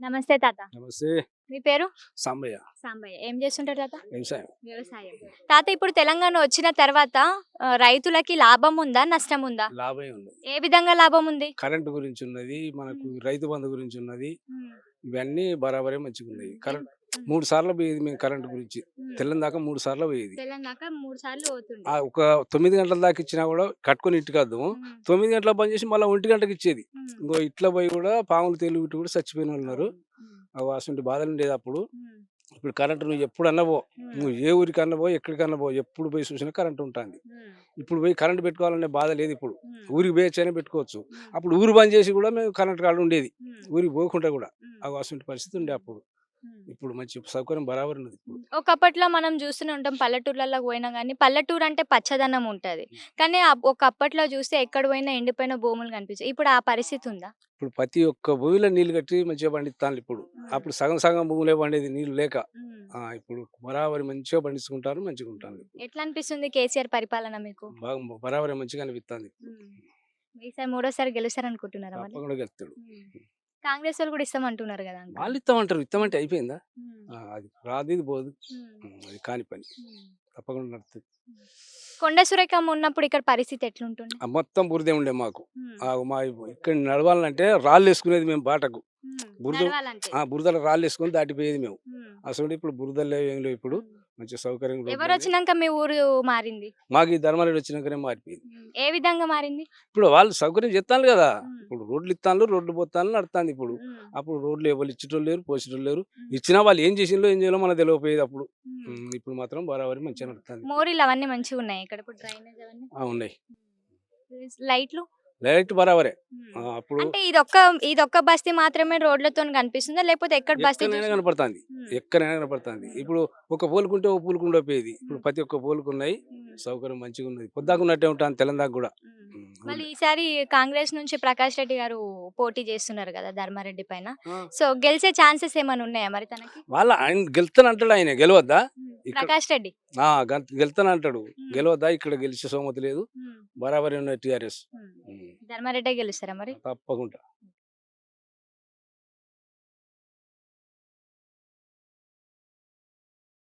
నమస్తే తాత. నమస్తే. మీ పేరు? సాంబయ్య. సాంబయ్య. ఏం చేస్తుంటారు తాత? వ్యవసాయం. వ్యవసాయం. తాత ఇప్పుడు తెలంగాణ వచ్చిన తర్వాత రైతులకి లాభం ఉందా నష్టం ఉందా? లాభమే ఉంది. ఏ విధంగా లాభం ఉంది? కరెంటు గురించి ఉన్నది మనకు రైతు బంధు గురించి ఉన్నది ఇవన్నీ బరాబరే మంచిగా ఉన్నాయి కరెంట్ మూడు సార్లు పోయేది మేము కరెంటు గురించి. తెల్లని దాకా మూడు సార్లు పోయేది. ఒక తొమ్మిది గంటల దాకా ఇచ్చినా కూడా కట్టుకొని ఇంటికి వద్దాము తొమ్మిది గంటల బంద్ చేసి మళ్ళీ ఒంటి గంటకి ఇచ్చేది. ఇంకో ఇట్లా పోయి కూడా పాములు తెలుగు ఇటు కూడా చచ్చిపోయిన వాళ్ళు ఉన్నారు. అసలు బాధలు ఉండేది అప్పుడు. ఇప్పుడు కరెంటు నువ్వు ఎప్పుడు అన్నవో నువ్వు ఏ ఊరికి అన్నవో ఎక్కడికన్నా పో ఎప్పుడు పోయి చూసినా కరెంట్ ఉంటుంది. ఇప్పుడు పోయి కరెంట్ పెట్టుకోవాలనే బాధ లేదు ఇప్పుడు. ఊరికి పోయొచ్చైనా పెట్టుకోవచ్చు. అప్పుడు ఊరు బంద్ చేసి కూడా మేము కరెంట్ కార్డు ఉండేది. ఊరికి పోకుండా కూడా అవి అసలు పరిస్థితి ఉండే అప్పుడు. ఇప్పుడు మంచి సౌకర్యం బరాబర్ ఉన్నది ఇప్పుడు ఒకప్పట్లో మనం చూస్తూనే ఉంటాం పల్లెటూర్లలో పోయినా కానీ పల్లెటూరు అంటే పచ్చదనం ఉంటది. కానీ ఒకప్పట్లో చూస్తే ఎక్కడ పోయినా ఎండిపోయిన భూములు కనిపిస్తాయి ఇప్పుడు ఆ పరిస్థితి ఉందా? ఇప్పుడు ప్రతి ఒక్క భూమిలో నీళ్ళు కట్టి మంచిగా పండిస్తాను ఇప్పుడు. అప్పుడు సగం సగం భూములే పండేది నీళ్ళు లేక. ఇప్పుడు బరాబరి మంచిగా పండించుకుంటారు మంచిగా ఉంటాను ఎట్లా అనిపిస్తుంది కేసీఆర్ పరిపాలన మీకు? బాగా బరాబరి మంచిగా అనిపిస్తుంది ఈసారి మూడోసారి గెలుస్తారనుకుంటున్నారా తప్పకుండా గెలుస్తాడు. కాంగ్రెస్ వాళ్ళు కూడా ఇస్తామంటున్నారు కదా. వాళ్ళు ఇస్తామంటారు. ఇస్తామంటే అయిపోయిందా? అది రాదు ఇది పోదు. అది కాని పని. తప్పకుండా నడుస్తుంది. కొండ సురేఖమ్మ ఉన్నప్పుడు ఇక్కడ పరిస్థితి ఎట్లుంటుంది మొత్తం బురదే ఉండే మాకు. మా ఇక్కడ నడవాలంటే రాళ్ళు వేసుకునేది మేము బాటకు. బురద- బురదలో రాళ్ళు వేసుకొని దాటిపోయేది మేము. అసలు ఇప్పుడు బురదలు లేవు ఏం లేవు ఇప్పుడు. మంచి సౌకర్యం ఎవరు. వచ్చినాక మీ ఊరు మారింది? మాకు ఈ ధర్మారెడ్డి వచ్చినాకనే మారిపోయింది. ఏ విధంగా మారింది? ఇప్పుడు వాళ్ళు సౌకర్యం చెప్తాను కదా. ఇప్పుడు రోడ్లు ఇస్తాను రోడ్లు పోతాను నడుతాను ఇప్పుడు. అప్పుడు రోడ్లు ఎవరు ఇచ్చేటోళ్ళు లేరు పోసేటోళ్ళు లేరు. ఇచ్చినా వాళ్ళు ఏం చేసిందో ఏం చేయాలో మనకు తెలియపోయేది అప్పుడు. ఇప్పుడు మాత్రం బరాబరి మంచిగా నడుతుంది మోరీలు అవన్నీ మంచిగా ఉన్నాయి ఇక్కడ ఉన్నాయి. లైట్లు? లైట్ బరాబరే. అప్పుడు అంటే ఇదొక్క ఇదొక్క బస్తీ మాత్రమే రోడ్లతో కనిపిస్తుందా? లేకపోతే ఎక్కడ బస్తీ? కనపడుతుంది. ఎక్కడైనా కనపడుతుంది. ఇప్పుడు ఒక పోలుకుంటే ఒక పూలుకుంటే పోయేది ఇప్పుడు ప్రతి ఒక్క పూలకు ఉన్నాయి. సౌకర్యం మంచిగా ఉన్నది. పొద్దాకు ఉన్నట్టే ఉంటాను తెలంగాణ కూడా. మళ్ళీ ఈసారి కాంగ్రెస్ నుంచి ప్రకాష్ రెడ్డి గారు పోటీ చేస్తున్నారు కదా ధర్మారెడ్డి పైన. సో గెలిచే ఛాన్సెస్ ఏమైనా ఉన్నాయా మరి తనకి? వాళ్ళ ఆయన గెలుతాను అంటాడు ఆయన. గెలవద్దా? ప్రకాష్ రెడ్డి. ఆ, గెల్- గెలుతాను అంటాడు. ఉమ్. గెలవద్దా? ఇక్కడ గెలిచే సోమతి లేదు. బరాబరి ఉన్నాయి టీఆర్ఎస్. ధర్మారెడ్డి గెలుస్తారా మరి? తప్పకుండా.